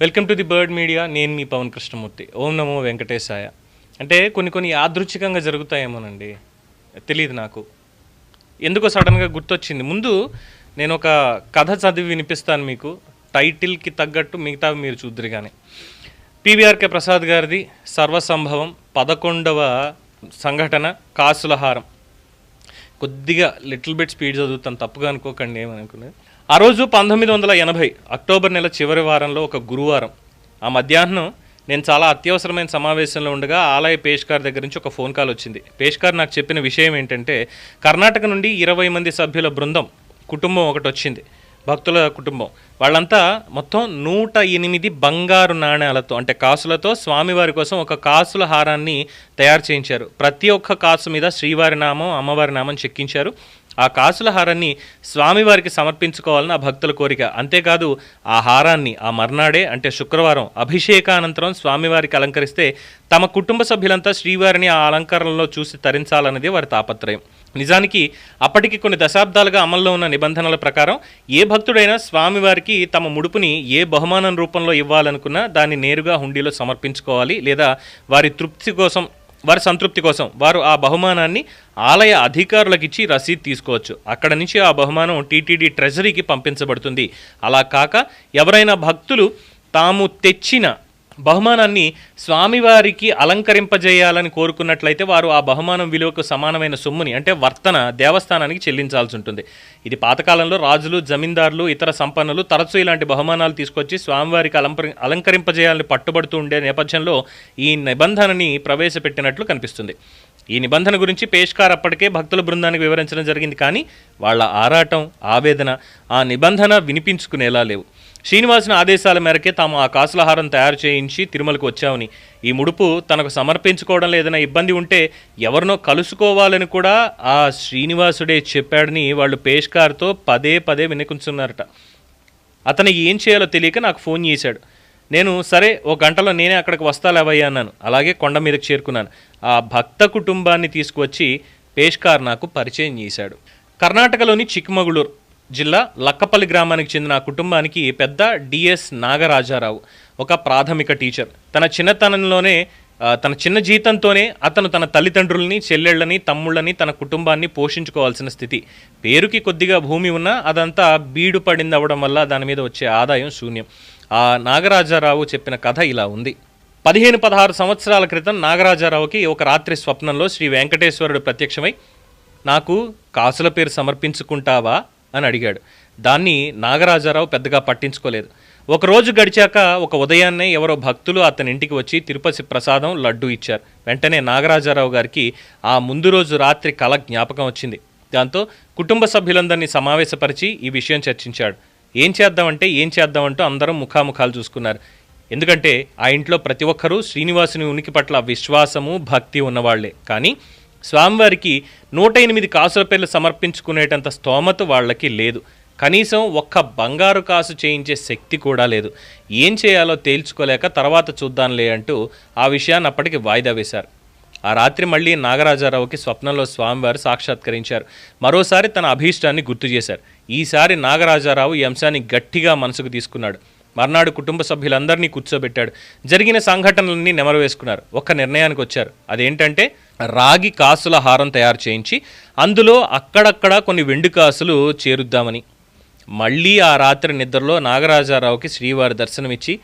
Welcome to the bird media. నేను మీ పవన్ కృష్ణమూర్తి. ఓం నమో వెంకటేశాయ. అంటే కొన్ని కొన్ని యాదృచ్ఛికంగా జరుగుతాయేమోనండి. తెలియదు నాకు. ఎందుకో సడన్గా గుర్తొచ్చింది. ముందు నేను ఒక కథ చదివి వినిపిస్తాను మీకు. టైటిల్కి తగ్గట్టు మిగతా మీరు చూద్దరు కానీ పీవీఆర్కే ప్రసాద్ గారిది సర్వసంభవం పదకొండవ సంఘటన కాసులహారం. కొద్దిగా లిటిల్ బిట్ స్పీడ్ చదువుతాను. తప్పుగా అనుకోకండి ఏమనుకునేది ఆ రోజు పంతొమ్మిది వందల ఎనభై అక్టోబర్ నెల చివరి వారంలో ఒక గురువారం. ఆ మధ్యాహ్నం నేను చాలా అత్యవసరమైన సమావేశంలో ఉండగా ఆలయ పేష్కార్ దగ్గర నుంచి ఒక ఫోన్ కాల్ వచ్చింది. పేష్కార్ నాకు చెప్పిన విషయం ఏంటంటే కర్ణాటక నుండి ఇరవై మంది సభ్యుల బృందం కుటుంబం ఒకటి వచ్చింది. భక్తుల కుటుంబం. వాళ్ళంతా మొత్తం నూట ఎనిమిది బంగారు నాణేలతో అంటే కాసులతో స్వామివారి కోసం ఒక కాసుల హారాన్ని తయారు చేయించారు. ప్రతి ఒక్క కాసు మీద శ్రీవారి నామం అమ్మవారి నామం చెక్కించారు. ఆ కాసుల హారాన్ని స్వామివారికి సమర్పించుకోవాలని ఆ భక్తుల కోరిక. అంతేకాదు ఆ హారాన్ని ఆ మర్నాడే అంటే శుక్రవారం అభిషేకానంతరం స్వామివారికి అలంకరిస్తే తమ కుటుంబ సభ్యులంతా శ్రీవారిని ఆ అలంకరణలో చూసి తరించాలన్నది వారి తాపత్రయం. నిజానికి అప్పటికి కొన్ని దశాబ్దాలుగా అమల్లో ఉన్న నిబంధనల ప్రకారం ఏ భక్తుడైనా స్వామివారికి తమ ముడుపుని ఏ బహుమానం రూపంలో ఇవ్వాలనుకున్నా దాన్ని నేరుగా హుండీలో సమర్పించుకోవాలి లేదా వారి తృప్తి కోసం వారి సంతృప్తి కోసం వారు ఆ బహుమానాన్ని ఆలయ అధికారులకు ఇచ్చి రసీదు తీసుకోవచ్చు. అక్కడ నుంచి ఆ బహుమానం టీటీడీ ట్రెజరీకి పంపించబడుతుంది. అలా కాక ఎవరైనా భక్తులు తాము తెచ్చిన బహుమానాన్ని స్వామివారికి అలంకరింపజేయాలని కోరుకున్నట్లయితే వారు ఆ బహుమానం విలువకు సమానమైన సొమ్ముని అంటే వర్తన దేవస్థానానికి చెల్లించాల్సి ఉంటుంది. ఇది పాతకాలంలో రాజులు జమీందారులు ఇతర సంపన్నులు తరచూ ఇలాంటి బహుమానాలు తీసుకొచ్చి స్వామివారికి అలంకరి అలంకరింపజేయాలని పట్టుబడుతూ ఉండే నేపథ్యంలో ఈ నిబంధనని ప్రవేశపెట్టినట్లు కనిపిస్తుంది. ఈ నిబంధన గురించి పేష్కార్ అప్పటికే భక్తుల బృందానికి వివరించడం జరిగింది కానీ వాళ్ళ ఆరాటం ఆవేదన ఆ నిబంధన వినిపించుకునేలా లేవు. శ్రీనివాసుని ఆదేశాల మేరకే తాము ఆ కాసులహారం తయారు చేయించి తిరుమలకు వచ్చామని. ఈ ముడుపు తనకు సమర్పించుకోవడంలో ఏదైనా ఇబ్బంది ఉంటే ఎవరినో కలుసుకోవాలని కూడా ఆ శ్రీనివాసుడే చెప్పాడని వాళ్ళు పేష్కార్తో పదే పదే వినికుంచున్నారట. అతను ఏం చేయాలో తెలియక నాకు ఫోన్ చేశాడు. నేను సరే ఓ గంటలో నేనే అక్కడికి వస్తాలేవయ్యా అన్నాను. అలాగే కొండ మీదకి చేరుకున్నాను. ఆ భక్త కుటుంబాన్ని తీసుకువచ్చి పేష్కార్ నాకు పరిచయం చేశాడు. కర్ణాటకలోని చిక్మగళూరు జిల్లా లక్కపల్లి గ్రామానికి చెందిన ఆ కుటుంబానికి పెద్ద డిఎస్ నాగరాజారావు ఒక ప్రాథమిక టీచర్. తన చిన్నతనంలోనే తన చిన్న జీతంతోనే అతను తన తల్లిదండ్రుల్ని చెల్లెళ్ళని తమ్ముళ్ళని తన కుటుంబాన్ని పోషించుకోవాల్సిన స్థితి. పేరుకి కొద్దిగా భూమి ఉన్నా అదంతా బీడు పడింది అవ్వడం వల్ల దాని మీద వచ్చే ఆదాయం శూన్యం. ఆ నాగరాజారావు చెప్పిన కథ ఇలా ఉంది. పదిహేను పదహారు సంవత్సరాల క్రితం నాగరాజారావుకి ఒక రాత్రి స్వప్నంలో శ్రీ వెంకటేశ్వరుడు ప్రత్యక్షమై నాకు కాసుల పేరు సమర్పించుకుంటావా? అని అడిగాడు. దాన్ని నాగరాజారావు పెద్దగా పట్టించుకోలేదు. ఒక రోజు గడిచాక ఒక ఉదయాన్నే ఎవరో భక్తులు అతని ఇంటికి వచ్చి తిరుపతి ప్రసాదం లడ్డు ఇచ్చారు. వెంటనే నాగరాజారావు గారికి ఆ ముందు రోజు రాత్రి కల జ్ఞాపకం వచ్చింది. దాంతో కుటుంబ సభ్యులందరినీ సమావేశపరిచి ఈ విషయం చర్చించాడు. ఏం చేద్దామంటే ఏం చేద్దామంటూ అందరం ముఖాముఖాలు చూసుకున్నారు. ఎందుకంటే ఆ ఇంట్లో ప్రతి ఒక్కరూ శ్రీనివాసుని ఉనికి పట్ల విశ్వాసము భక్తి ఉన్నవాళ్ళే. కానీ స్వామివారికి నూట ఎనిమిది కాసుల పేర్లు సమర్పించుకునేటంత స్తోమత వాళ్ళకి లేదు. కనీసం ఒక్క బంగారు కాసు చేయించే శక్తి కూడా లేదు. ఏం చేయాలో తేల్చుకోలేక తర్వాత చూద్దాంలే అంటూ ఆ విషయాన్ని అప్పటికి వాయిదా వేశారు. ఆ రాత్రి మళ్ళీ నాగరాజారావుకి స్వప్నంలో స్వామివారు సాక్షాత్కరించారు. మరోసారి తన అభీష్టాన్ని గుర్తు చేశారు. ఈసారి నాగరాజారావు ఈ అంశాన్ని గట్టిగా మనసుకు తీసుకున్నాడు. మర్నాడు కుటుంబ సభ్యులందరినీ కూర్చోబెట్టాడు. జరిగిన సంఘటనలన్నీ నెమరు వేసుకున్నారు ఒక్క నిర్ణయానికి వచ్చారు. అదేంటంటే రాగి కాసుల హారం తయారు చేయించి అందులో అక్కడక్కడ కొన్ని వెండి కాసులు చేరుద్దామని. మళ్ళీ ఆ రాత్రి నిద్రలో నాగరాజారావుకి శ్రీవారి దర్శనమిచ్చి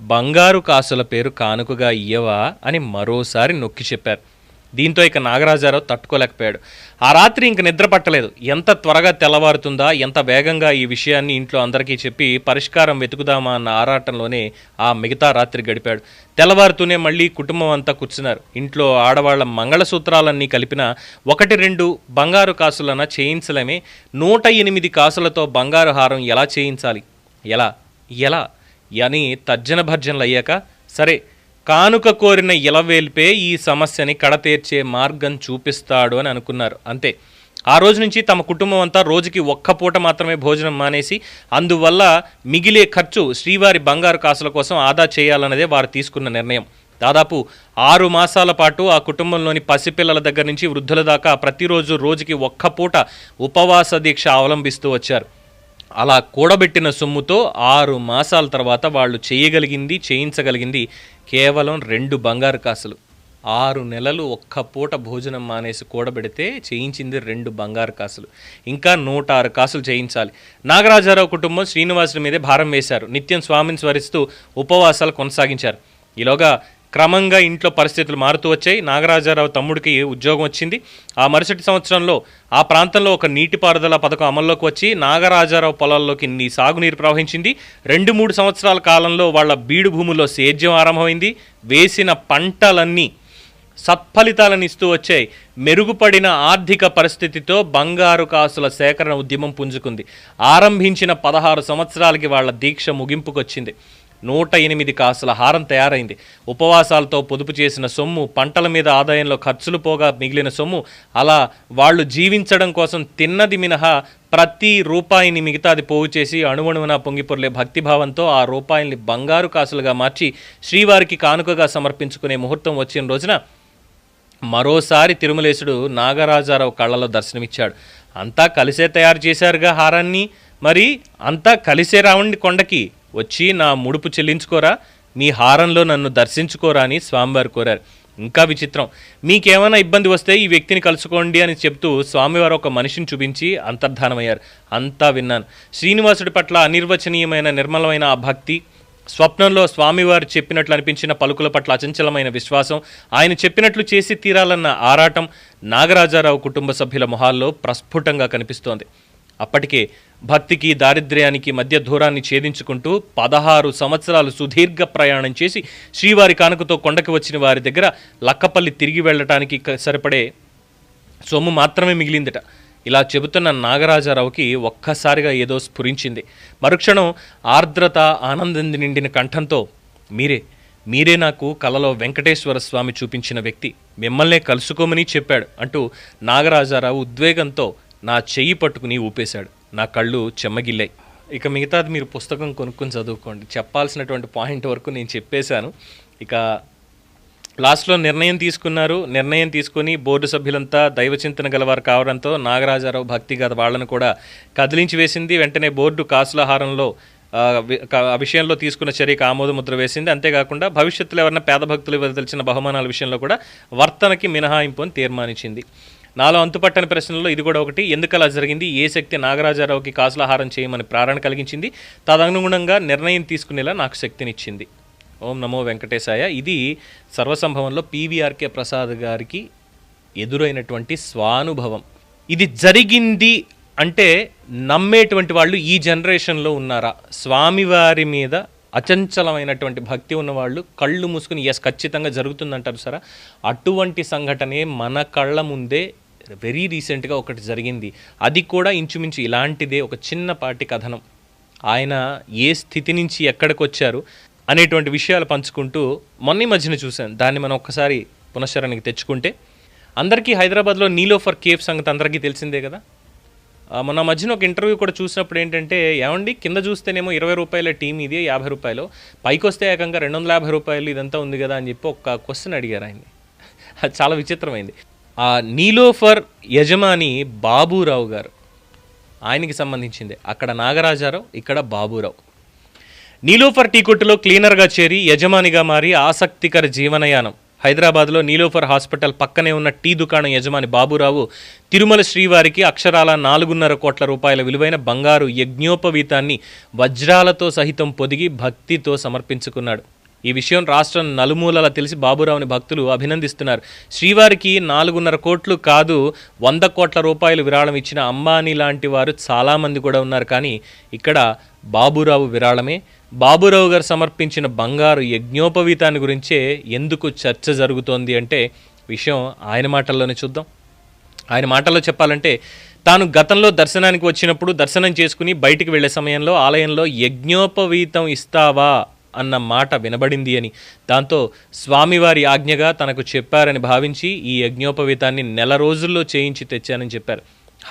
బంగారు కాసుల పేరు కానుకగా ఇయ్యవా అని మరోసారి నొక్కి చెప్పారు. దీంతో ఇక నాగరాజారావు తట్టుకోలేకపోయాడు. ఆ రాత్రి ఇంక నిద్ర పట్టలేదు. ఎంత త్వరగా తెల్లవారుతుందా ఎంత వేగంగా ఈ విషయాన్ని ఇంట్లో అందరికీ చెప్పి పరిష్కారం వెతుకుదామా అన్న ఆరాటంలోనే ఆ మిగతా రాత్రి గడిపాడు. తెల్లవారుతూనే మళ్ళీ కుటుంబం అంతా కూర్చున్నారు. ఇంట్లో ఆడవాళ్ళ మంగళసూత్రాలన్నీ కలిపిన ఒకటి రెండు బంగారు కాసులన చేయించలేమే. నూట ఎనిమిది కాసులతో బంగారు హారం ఎలా చేయించాలి? ఎలా? ఎలా? అని తర్జన భర్జనలు అయ్యాక సరే కానుక కోరిన ఇలవేల్పే ఈ సమస్యని కడతీర్చే మార్గం చూపిస్తాడు అని అనుకున్నారు. అంతే. ఆ రోజు నుంచి తమ కుటుంబం అంతా రోజుకి ఒక్క పూట మాత్రమే భోజనం మానేసి అందువల్ల మిగిలే ఖర్చు శ్రీవారి బంగారు కాసుల కోసం ఆదా చేయాలన్నదే వారు తీసుకున్న నిర్ణయం. దాదాపు ఆరు మాసాల పాటు ఆ కుటుంబంలోని పసిపిల్లల దగ్గర నుంచి వృద్ధుల దాకా ప్రతిరోజు రోజుకి ఒక్క పూట ఉపవాస దీక్ష అవలంబిస్తూ వచ్చారు. అలా కూడబెట్టిన సొమ్ముతో ఆరు మాసాల తర్వాత వాళ్ళు చేయగలిగింది చేయించగలిగింది కేవలం రెండు బంగారు కాసులు. ఆరు నెలలు ఒక్క పూట భోజనం మానేసి కూడబెడితే చేయించింది రెండు బంగారు కాసులు. ఇంకా నూట ఆరు కాసులు చేయించాలి. నాగరాజారావు కుటుంబం శ్రీనివాసుడి మీదే భారం వేశారు. నిత్యం స్వామిని స్మరిస్తూ ఉపవాసాలు కొనసాగించారు. ఈలోగా క్రమంగా ఇంట్లో పరిస్థితులు మారుతూ వచ్చాయి. నాగరాజారావు తమ్ముడికి ఉద్యోగం వచ్చింది? ఆ మరుసటి సంవత్సరంలో ఆ ప్రాంతంలో ఒక నీటిపారుదల పథకం అమల్లోకి వచ్చి నాగరాజారావు పొలాల్లోకి నీ సాగునీరు ప్రవహించింది. రెండు మూడు సంవత్సరాల కాలంలో వాళ్ళ బీడు భూముల్లో సేద్యం ఆరంభమైంది. వేసిన పంటలన్నీ సత్ఫలితాలను ఇస్తూ వచ్చాయి. మెరుగుపడిన ఆర్థిక పరిస్థితితో బంగారు కాసుల సేకరణ ఉద్యమం పుంజుకుంది. ఆరంభించిన పదహారు సంవత్సరాలకి వాళ్ళ దీక్ష ముగింపుకొచ్చింది. నూట ఎనిమిది కాసుల హారం తయారైంది. ఉపవాసాలతో పొదుపు చేసిన సొమ్ము పంటల మీద ఆదాయంలో ఖర్చులు పోగా మిగిలిన సొమ్ము అలా వాళ్ళు జీవించడం కోసం తిన్నది మినహా ప్రతి రూపాయిని మిగతాది పోగు చేసి అణువణువున పొంగిపొర్లే భక్తిభావంతో ఆ రూపాయిల్ని బంగారు కాసులుగా మార్చి శ్రీవారికి కానుకగా సమర్పించుకునే ముహూర్తం వచ్చిన రోజున మరోసారి తిరుమలేశుడు నాగరాజారావు కళ్ళలో దర్శనమిచ్చాడు. అంతా కలిసే తయారు చేశారుగా హారాన్ని. మరి అంతా కలిసే రావండి కొండకి వచ్చి నా ముడుపు చెల్లించుకోరా? మీ హారంలో నన్ను దర్శించుకోరా అని స్వామివారు కోరారు. ఇంకా విచిత్రం. మీకేమైనా ఇబ్బంది వస్తే ఈ వ్యక్తిని కలుసుకోండి అని చెప్తూ స్వామివారు ఒక మనిషిని చూపించి అంతర్ధానమయ్యారు. అంతా విన్నాను. శ్రీనివాసుడి పట్ల అనిర్వచనీయమైన నిర్మలమైన ఆ భక్తి స్వప్నంలో స్వామివారు చెప్పినట్లు అనిపించిన పలుకుల పట్ల అచంచలమైన విశ్వాసం ఆయన చెప్పినట్లు చేసి తీరాలన్న ఆరాటం నాగరాజారావు కుటుంబ సభ్యుల మొహాల్లో ప్రస్ఫుటంగా కనిపిస్తోంది. అప్పటికే భక్తికి దారిద్ర్యానికి మధ్య దూరాన్ని ఛేదించుకుంటూ పదహారు సంవత్సరాలు సుదీర్ఘ ప్రయాణం చేసి శ్రీవారి కానుకతో కొండకు వచ్చిన వారి దగ్గర లక్కపల్లి తిరిగి వెళ్ళటానికి క- సరిపడే సొమ్ము మాత్రమే మిగిలిందట. ఇలా చెబుతున్న నాగరాజారావుకి ఒక్కసారిగా ఏదో స్ఫురించింది. మరుక్షణం ఆర్ద్రత ఆనందం నిండిన కంఠంతో మీరే మీరే నాకు కలలో వెంకటేశ్వర స్వామి చూపించిన వ్యక్తి. మిమ్మల్నే కలుసుకోమని చెప్పాడు అంటూ నాగరాజారావు ఉద్వేగంతో నా చెయ్యి పట్టుకుని ఊపేశాడు. నా కళ్ళు చెమ్మగిల్లాయి. ఇక మిగతాది మీరు పుస్తకం కొనుక్కొని చదువుకోండి. చెప్పాల్సినటువంటి పాయింట్ వరకు నేను చెప్పేశాను. ఇక లాస్ట్లో నిర్ణయం తీసుకున్నారు. నిర్ణయం తీసుకుని బోర్డు సభ్యులంతా దైవచింతన గలవారు కావడంతో నాగరాజారావు భక్తి గత వాళ్ళను కూడా కదిలించి వేసింది. వెంటనే బోర్డు కాసులహారంలో ఆ, ఆ విషయంలో తీసుకున్న చర్యకు ఆమోద ముద్ర వేసింది. అంతేకాకుండా భవిష్యత్తులో ఎవరైనా పేద భక్తులు ఇవ్వదలిచిన బహుమానాల విషయంలో కూడా వర్తనకి మినహాయింపు అని తీర్మానించింది. నాలో అంతుపట్టని ప్రశ్నల్లో ఇది కూడా ఒకటి. ఎందుకలా జరిగింది? ఏ శక్తి నాగరాజారావుకి కాసులహారం చేయమని ప్రారణ కలిగించింది? తదనుగుణంగా నిర్ణయం తీసుకునేలా నాకు శక్తినిచ్చింది. ఓం నమో వెంకటేశాయ. ఇది సర్వసంభవంలో పీవీఆర్కే ప్రసాద్ గారికి ఎదురైనటువంటి స్వానుభవం. ఇది జరిగింది అంటే నమ్మేటువంటి వాళ్ళు ఈ జనరేషన్లో ఉన్నారా? స్వామివారి మీద అచంచలమైనటువంటి భక్తి ఉన్నవాళ్ళు కళ్ళు మూసుకుని ఎస్ ఖచ్చితంగా జరుగుతుందంటారు సరా. అటువంటి సంఘటనే మన కళ్ళ ముందే వెరీ రీసెంట్గా ఒకటి జరిగింది. అది కూడా ఇంచుమించు ఇలాంటిదే ఒక చిన్నపాటి కథనం. ఆయన ఏ స్థితి నుంచి ఎక్కడికి వచ్చారు అనేటువంటి విషయాలు పంచుకుంటూ మొన్న మధ్యన చూశాను. దాన్ని మనం ఒక్కసారి పునశ్చరణకి తెచ్చుకుంటే అందరికీ హైదరాబాద్లో నీలోఫర్ కేఫ్ సంగతి అందరికీ తెలిసిందే కదా? మొన్న మధ్యన ఒక ఇంటర్వ్యూ కూడా చూసినప్పుడు ఏంటంటే ఏమండి కింద చూస్తేనేమో ఇరవై రూపాయల టీం ఇది యాభై రూపాయలు. పైకి వస్తే ఏకంగా రెండు వందల యాభై రూపాయలు ఇదంతా ఉంది కదా అని చెప్పి ఒక క్వశ్చన్ అడిగారు ఆయన్ని. అది చాలా విచిత్రమైంది. ఆ నీలోఫర్ యజమాని బాబూరావు గారు. ఆయనకి సంబంధించింది. అక్కడ నాగరాజారావు ఇక్కడ బాబూరావు. నీలోఫర్ టీ కొట్టులో క్లీనర్గా చేరి యజమానిగా మారి ఆసక్తికర జీవనయానం. హైదరాబాద్లో నీలోఫర్ హాస్పిటల్ పక్కనే ఉన్న టీ దుకాణం యజమాని బాబురావు తిరుమల శ్రీవారికి అక్షరాల నాలుగున్నర కోట్ల రూపాయల విలువైన బంగారు యజ్ఞోపవీతాన్ని వజ్రాలతో సహితం పొదిగి భక్తితో సమర్పించుకున్నాడు. ఈ విషయం రాష్ట్రం నలుమూలలా తెలిసి బాబురావుని భక్తులు అభినందిస్తున్నారు. శ్రీవారికి నాలుగున్నర కోట్లు కాదు వంద కోట్ల రూపాయలు విరాళం ఇచ్చిన అంబానీ లాంటి వారు చాలామంది కూడా ఉన్నారు. కానీ ఇక్కడ బాబురావు విరాళమే. బాబురావు గారు సమర్పించిన బంగారు యజ్ఞోపవీతాన్ని గురించే ఎందుకు చర్చ జరుగుతోంది అంటే విషయం ఆయన మాటల్లోనే చూద్దాం. ఆయన మాటల్లో చెప్పాలంటే తాను గతంలో దర్శనానికి వచ్చినప్పుడు దర్శనం చేసుకుని బయటికి వెళ్ళే సమయంలో ఆలయంలో యజ్ఞోపవీతం ఇస్తావా? అన్న మాట వినబడింది అని. దాంతో స్వామివారి ఆజ్ఞగా తనకు చెప్పారని భావించి ఈ యజ్ఞోపవీతాన్ని నెల రోజుల్లో చేయించి తెచ్చానని చెప్పారు.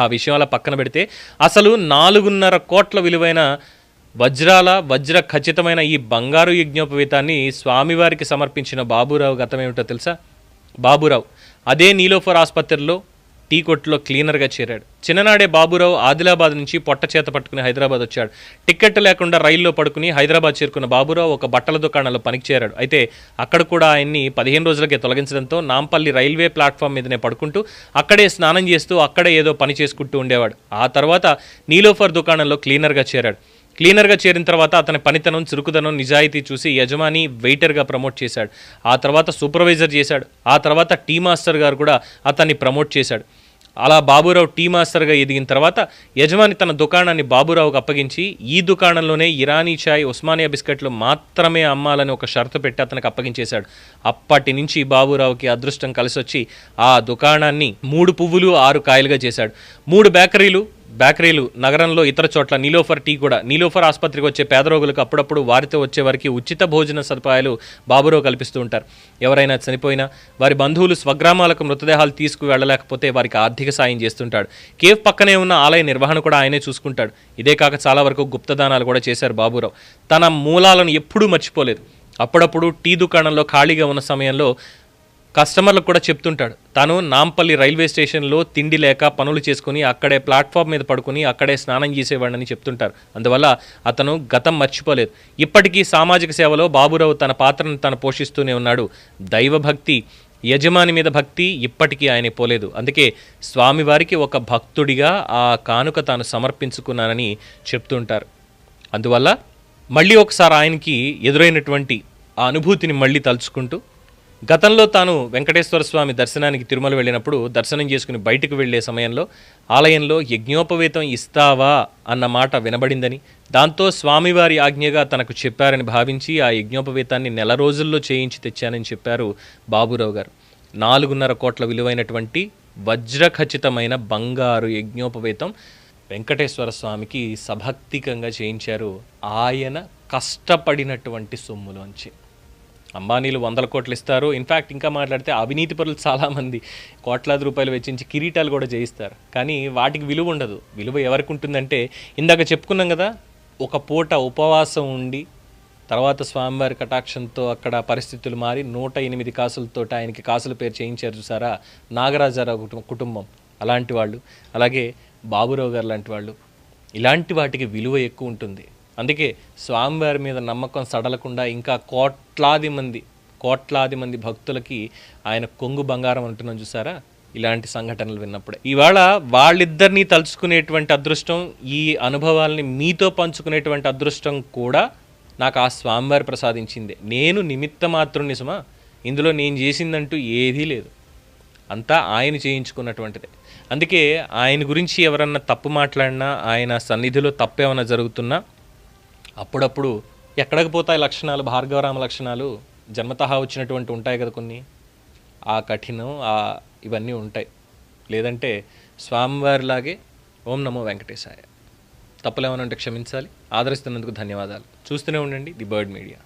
ఆ విషయం అలా పక్కన పెడితే అసలు నాలుగున్నర కోట్ల విలువైన వజ్రాల వజ్ర ఖచ్చితమైన ఈ బంగారు యజ్ఞోపవీతాన్ని స్వామివారికి సమర్పించిన బాబురావు గతమేమిటో తెలుసా? బాబురావు అదే నీలోఫర్ ఆసుపత్రిలో టీ కొట్టులో క్లీనర్గా చేరాడు. చిన్ననాడే బాబురావు ఆదిలాబాద్ నుంచి పొట్ట చేత పట్టుకుని హైదరాబాద్ వచ్చాడు. టిక్కెట్ లేకుండా రైల్లో పడుకుని హైదరాబాద్ చేరుకున్న బాబురావు ఒక బట్టల దుకాణంలో పనికి చేరాడు. అయితే అక్కడ కూడా ఆయన్ని పదిహేను రోజులకే తొలగించడంతో నాంపల్లి రైల్వే ప్లాట్ఫామ్ మీదనే పడుకుంటూ అక్కడే స్నానం చేస్తూ అక్కడే ఏదో పని చేసుకుంటూ ఉండేవాడు. ఆ తర్వాత నీలోఫర్ దుకాణంలో క్లీనర్గా చేరాడు. క్లీనర్గా చేరిన తర్వాత అతని పనితనం చురుకుదనం నిజాయితీ చూసి యజమాని వెయిటర్గా ప్రమోట్ చేశాడు. ఆ తర్వాత సూపర్వైజర్ చేశాడు. ఆ తర్వాత టీ మాస్టర్ గారు కూడా అతన్ని ప్రమోట్ చేశాడు. అలా బాబురావు టీ మాస్టర్గా ఎదిగిన తర్వాత యజమాని తన దుకాణాన్ని బాబురావుకు అప్పగించి ఈ దుకాణంలోనే ఇరానీ చాయ్ ఉస్మానియా బిస్కెట్లు మాత్రమే అమ్మాలని ఒక షరతు పెట్టి అతనికి అప్పగించేశాడు. అప్పటి నుంచి బాబురావుకి అదృష్టం కలిసొచ్చి ఆ దుకాణాన్ని మూడు పువ్వులు ఆరు కాయలుగా చేశాడు. మూడు బేకరీలు బేకరీలు నగరంలో ఇతర చోట్ల నీలోఫర్ టీ కూడా నీలోఫర్ ఆసుపత్రికి వచ్చే పేద రోగులకు అప్పుడప్పుడు వారితో వచ్చే వారికి ఉచిత భోజన సదుపాయాలు బాబురావు కల్పిస్తూ ఉంటారు. ఎవరైనా చనిపోయినా వారి బంధువులు స్వగ్రామాలకు మృతదేహాలు తీసుకు వెళ్ళలేకపోతే వారికి ఆర్థిక సాయం చేస్తుంటాడు. కేఫ్ పక్కనే ఉన్న ఆలయ నిర్వహణ కూడా ఆయనే చూసుకుంటాడు. ఇదే కాక చాలా వరకు గుప్తదానాలు కూడా చేశారు బాబురావు. తన మూలాలను ఎప్పుడూ మర్చిపోలేదు. అప్పుడప్పుడు టీ దుకాణంలో ఖాళీగా ఉన్న సమయంలో కస్టమర్లకు కూడా చెప్తుంటాడు. తాను నాంపల్లి రైల్వే స్టేషన్లో తిండి లేక పనులు చేసుకుని అక్కడే ప్లాట్ఫామ్ మీద పడుకుని అక్కడే స్నానం చేసేవాడని చెప్తుంటారు. అందువల్ల అతను గతం మర్చిపోలేదు. ఇప్పటికీ సామాజిక సేవలో బాబురావు తన పాత్రను తను పోషిస్తూనే ఉన్నాడు. దైవభక్తి యజమాని మీద భక్తి ఇప్పటికీ ఆయన పోలేదు. అందుకే స్వామివారికి ఒక భక్తుడిగా ఆ కానుక తాను సమర్పించుకున్నానని చెప్తుంటారు. అందువల్ల మళ్ళీ ఒకసారి ఆయనకి ఎదురైనటువంటి ఆ అనుభూతిని మళ్ళీ తలుచుకుంటూ గతంలో తాను వెంకటేశ్వర స్వామి దర్శనానికి తిరుమల వెళ్ళినప్పుడు దర్శనం చేసుకుని బయటకు వెళ్ళే సమయంలో ఆలయంలో యజ్ఞోపవేతం ఇస్తావా అన్న మాట వినబడిందని దాంతో స్వామివారి ఆజ్ఞగా తనకు చెప్పారని భావించి ఆ యజ్ఞోపవేతాన్ని నెల రోజుల్లో చేయించి తెచ్చానని చెప్పారు బాబురావు గారు. నాలుగున్నర కోట్ల విలువైనటువంటి వజ్రఖచితమైన బంగారు యజ్ఞోపవేతం వెంకటేశ్వర స్వామికి సభక్తికంగా చేయించారు. ఆయన కష్టపడినటువంటి సొమ్ములోంచి అంబానీలు వందల కోట్లు ఇస్తారు. ఇన్ఫ్యాక్ట్ ఇంకా మాట్లాడితే అవినీతి పరులు చాలామంది కోట్లాది రూపాయలు వెచ్చించి కిరీటాలు కూడా చేయిస్తారు కానీ వాటికి విలువ ఉండదు. విలువ ఎవరికి ఉంటుందంటే ఇందాక చెప్పుకున్నాం కదా ఒక పూట ఉపవాసం ఉండి తర్వాత స్వామివారి కటాక్షంతో అక్కడ పరిస్థితులు మారి నూట ఎనిమిది కాసులతో ఆయనకి కాసుల పేరు చేయించారు చూసారా? నాగరాజారావు కుటుంబం కుటుంబం అలాంటి వాళ్ళు. అలాగే బాబురావు గారు లాంటి వాళ్ళు. ఇలాంటి వాటికి విలువ ఎక్కువ ఉంటుంది. అందుకే స్వామివారి మీద నమ్మకం సడలకుండా ఇంకా కోట్లాది మంది కోట్లాది మంది భక్తులకి ఆయన కొంగు బంగారం అంటున్నాం చూసారా? ఇలాంటి సంఘటనలు విన్నప్పుడే. ఇవాళ వాళ్ళిద్దరినీ తలుచుకునేటువంటి అదృష్టం ఈ అనుభవాల్ని మీతో పంచుకునేటువంటి అదృష్టం కూడా నాకు ఆ స్వామివారి ప్రసాదించింది. నేను నిమిత్త మాత్రం నిజమా? ఇందులో నేను చేసిందంటూ ఏదీ లేదు. అంతా ఆయన చేయించుకున్నటువంటిదే. అందుకే ఆయన గురించి ఎవరన్నా తప్పు మాట్లాడినా ఆయన సన్నిధిలో తప్పేమైనా జరుగుతున్నా అప్పుడప్పుడు ఎక్కడికి పోతాయి లక్షణాలు భార్గవరామ లక్షణాలు? జన్మతహా వచ్చినటువంటి ఉంటాయి కదా కొన్ని. ఆ కఠినం ఆ ఇవన్నీ ఉంటాయి. లేదంటే స్వామివారిలాగే ఓం నమో వెంకటేశాయ. తప్పులేమని ఉంటే క్షమించాలి. ఆదరిస్తున్నందుకు ధన్యవాదాలు. చూస్తూనే ఉండండి ది బర్డ్ మీడియా.